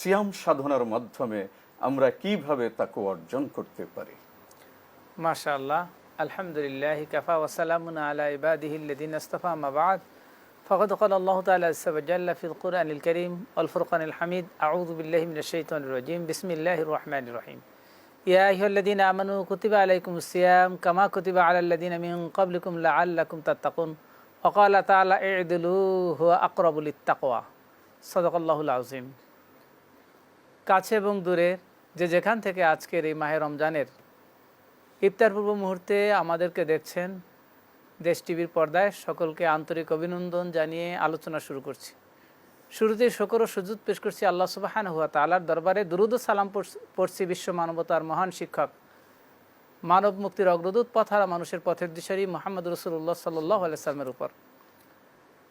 সিয়াম সাধনার মাধ্যমে আমরা কিভাবে তাকে অর্জন করতে পারি মাশা আল্লাহ আলহামদুলিল্লাহ কাফা ওসালামুন আলা ইবাদিহিল্লাদিন আস্তফা মাবাদ فقد قال الله تعالى عز وجل في القرآن الكريم والفرقان الحميد أعوذ بالله من الشيطان الرجيم بسم الله الرحمن الرحيم يا أيها الذين آمنوا كتب عليكم الصيام كما كتب على الذين من قبلكم لعلكم تتقون وقال تعالى اعدلوا هو أقرب للتقوى صدق الله العظيم কাছে এবং দূরে যে যেখান থেকে আজকের এই মাহে রমজানের ইফতার পূর্ব মুহূর্তে আমাদেরকে দেখছেন দেশ টিভির পর্দায় সকলকে আন্তরিক অভিনন্দন জানিয়ে আলোচনা শুরু করছি। শুরুতেই শকর ও সুযোগ পেশ করছি আল্লাহ সুবাহান হুয়া তালার দরবারে। দুরুদ সালাম পড়ছি বিশ্ব মানবতার মহান শিক্ষক, মানব মুক্তির অগ্রদূত পথারা মানুষের পথের দিশারি মোহাম্মদ রসুল্লাহ সাল্লাহ আলাইসালামের উপর।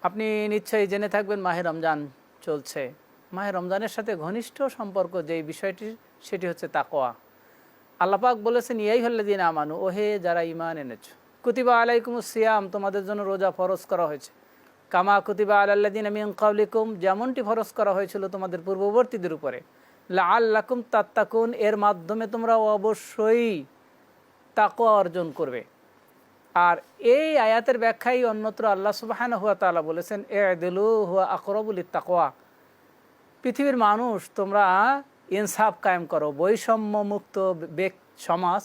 আপনি নিশ্চয়ই জেনে থাকবেন মাহে রমজান চলছে। মাহে রমজানের সাথে ঘনিষ্ঠ সম্পর্ক যেই বিষয়টি, সেটি হচ্ছে তাকোয়া আল্লাপাক বলেছেন ইয়াই হল্লাদিন আমানু ওহে যারা ইমান এনেছ, কুতিবা আলাইকুম সিয়াম, তোমাদের জন্য রোজা ফরজ করা হয়েছে। কামা কুতিবা আল্লাদিন আমি কাউলিকুম যেমনটি ফরজ করা হয়েছিল তোমাদের পূর্ববর্তীদের উপরে। আল্লাকুম তাত্তাকুন, এর মাধ্যমে তোমরা অবশ্যই তাকোয়া অর্জন করবে। আর এই আয়াতের ব্যাখ্যাই অন্যত্র আল্লাহ সুবাহান হুয়া তালা বলেছেন এ দিলু হুয়া আকরবুল তাকোয়া পৃথিবীর মানুষ তোমরা ইনসাফ কায়েম করো। বৈষম্য মুক্ত সমাজ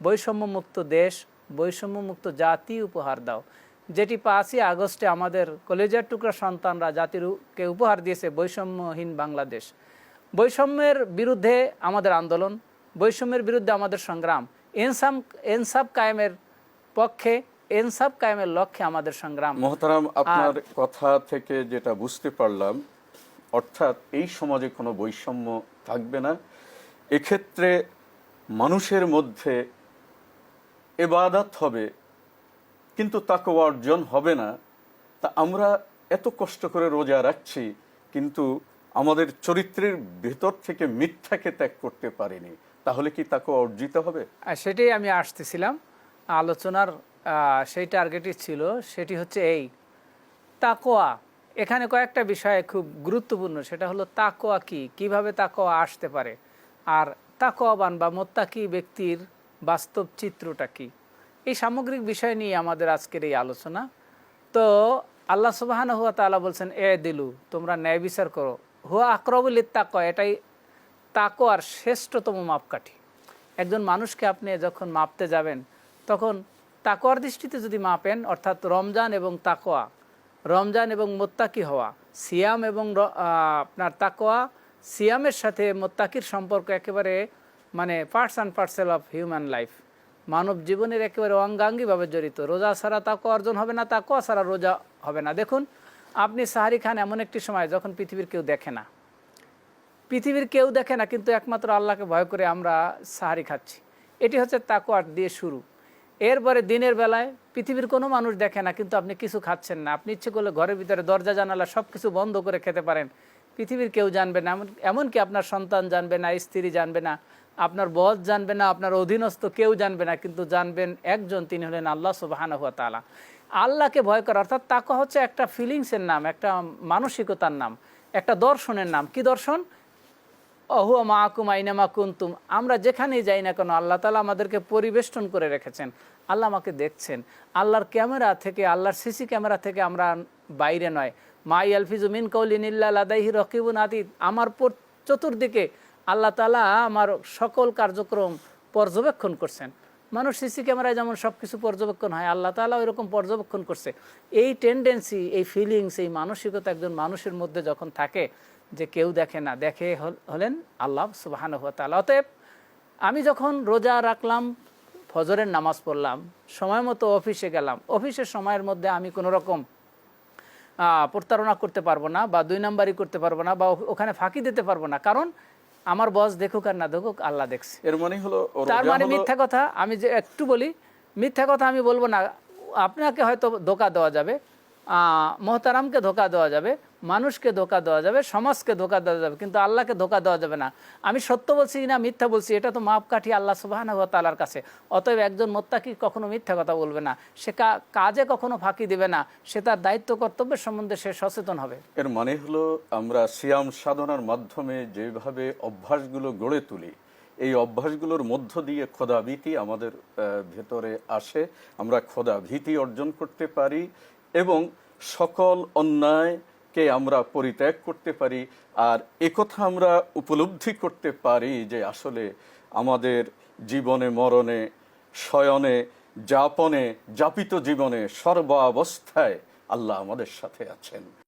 বৈষম্য মুক্ত দেশ বৈষম্য মুক্ত জাতি উপহার দাও। যেটি পাঁচই আগস্টে আমাদের কলেজের টুকরা সন্তানরা জাতিরকে উপহার দিয়েছে বৈষম্যহীন বাংলাদেশ। বৈষম্যের বিরুদ্ধে আমাদের আন্দোলন বৈষম্যের বিরুদ্ধে আমাদের সংগ্রাম। এনসাম এনসাফ কায়েমের পক্ষে এনসাফ কায়েমের লক্ষ্যে আমাদের সংগ্রাম। মহতারাম আপনার কথা থেকে যেটা বুঝতে পারলাম অর্থাৎ এই সমাজে কোনো বৈষম্য থাকবে না। এক্ষেত্রে মানুষের মধ্যে এবাদাত হবে, কিন্তু তাকে অর্জন হবে না। তা আমরা এত কষ্ট করে রোজা রাখছি, কিন্তু আমাদের চরিত্রের ভেতর থেকে মিথ্যাকে ত্যাগ করতে পারিনি। তাহলে কি তাকে অর্জিত হবে? সেটাই আমি আসতেছিলাম। আলোচনার সেই টার্গেটই ছিল, সেটি হচ্ছে এই তাকোয়া এখানে কয়েকটা বিষয় খুব গুরুত্বপূর্ণ, সেটা হলো তাকোয়া কি? কীভাবে তাকোয়া আসতে পারে? আর তাকোয়াবান বা মোত্তাকি ব্যক্তির বাস্তব চিত্রটা কি? এই সামগ্রিক বিষয় নিয়ে আমাদের আজকের এই আলোচনা। তো আল্লাহ সুবাহান হুয়া তালা বলছেন, এ দিলু, তোমরা ন্যায় বিচার করো। হুয়া আকরবুল তাকোয়া এটাই তাকোয়ার শ্রেষ্ঠতম মাপকাঠি। একজন মানুষকে আপনি যখন মাপতে যাবেন, তখন তাকোয়ার দৃষ্টিতে যদি মাপেন, অর্থাৎ রমজান এবং তাকোয়া রমজান এবং মোত্তাকি হওয়া, সিয়াম এবং আপনার তাকোয়া সিয়ামের সাথে মোত্তাকির সম্পর্ক একেবারে মানে parts and parcel of human life মানব জীবনের একেবারে অঙ্গাঙ্গিভাবে জড়িত। রোজা ছাড়া তাকো অর্জন হবে না তাকোয়া ছাড়া রোজা হবে না। দেখুন, আপনি সাহারি খান এমন একটি সময় যখন পৃথিবীর কেউ দেখে না। পৃথিবীর কেউ দেখে না, কিন্তু একমাত্র আল্লাহকে ভয় করে আমরা সাহারি খাচ্ছি। এটি হচ্ছে তাকুয়ার দিয়ে শুরু। এরপরে দিনের বেলায় পৃথিবীর কোনো মানুষ দেখে না, কিন্তু আপনি কিছু খাচ্ছেন না। আপনি ইচ্ছে করলে ঘরের ভিতরে দরজা, জানালা সব কিছু বন্ধ করে খেতে পারেন। পৃথিবীর কেউ জানবে না, এমন- এমনকি আপনার সন্তান জানবে না, স্ত্রী জানবে না, আপনার বস জানবে না, আপনার অধীনস্থ কেউ জানবে না, কিন্তু জানবেন একজন, তিনি হলেন আল্লাহ সুবাহানা হুয়া তালা আল্লাহকে ভয় করা, অর্থাৎ তাকে হচ্ছে একটা ফিলিংসের নাম, একটা মানসিকতার নাম, একটা দর্শনের নাম। কি দর্শন? অহুয়া মাহকুম আইনামা কুন্তুম। আমরা যেখানেই যাই না কেন, আল্লাহ তালা আমাদেরকে পরিবেষ্টন করে রেখেছেন। আল্লাহ আমাকে দেখছেন। আল্লাহর ক্যামেরা থেকে, আল্লাহর সিসি ক্যামেরা থেকে আমরা বাইরে নয়। মাই আলফিজু মিন কৌলিন ইল্লা লাদাইহি রকিবুন আদিত আমার চতুর্দিকে আল্লাহ তালা আমার সকল কার্যক্রম পর্যবেক্ষণ করছেন। মানুষ সিসি ক্যামেরায় যেমন সব কিছু পর্যবেক্ষণ হয়, আল্লাহ তালা ওইরকম পর্যবেক্ষণ করছে। এই টেন্ডেন্সি এই ফিলিংস এই মানসিকতা একজন মানুষের মধ্যে যখন থাকে যে কেউ দেখে না দেখে হলেন আল্লাহ সুবাহান তালা অতএব আমি যখন রোজা রাখলাম ফজরের নামাজ পড়লাম সময় মতো অফিসে গেলাম অফিসের সময়ের মধ্যে আমি কোনো রকম প্রতারণা করতে পারব না বা দুই নাম্বারই করতে পারব না বা ওখানে ফাঁকি দিতে পারব না। কারণ আমার বস দেখুক আর না দেখুক আল্লাহ দেখছে। এর মানে হলো তার মানে মিথ্যা কথা আমি যে একটু বলি মিথ্যা কথা আমি বলব না। আপনাকে হয়তো ধোকা দেওয়া যাবে মোহতারামকে ধোকা দেওয়া যাবে, মানুষকে ধোকা দেওয়া যাবে, সমাজকে ধোকা দেওয়া যাবে, কিন্তু আল্লাহকে ধোকা দেওয়া যাবে না। আমি সত্য বলছি না মিথ্যা বলছি, এটা তো মাপকাঠি আল্লাহ সুবাহ তালার কাছে। অতএব একজন মোত্তাকি কখনো মিথ্যা কথা বলবে না। সে কাজে কখনো ফাঁকি দেবে না। সে তার দায়িত্ব কর্তব্যের সম্বন্ধে সে সচেতন হবে। এর মানে হলো আমরা সিয়াম সাধনার মাধ্যমে যেভাবে অভ্যাসগুলো গড়ে তুলি, এই অভ্যাসগুলোর মধ্য দিয়ে খোদাভীতি আমাদের ভেতরে আসে। আমরা খোদাভীতি অর্জন করতে পারি এবং সকল অন্যায়কে আমরা পরিত্যাগ করতে পারি আর একথা আমরা উপলব্ধি করতে পারি যে আসলে আমাদের জীবনে, মরণে, শয়নে, যাপনে, যাপিত জীবনে সর্বাবস্থায় আল্লাহ আমাদের সাথে আছেন।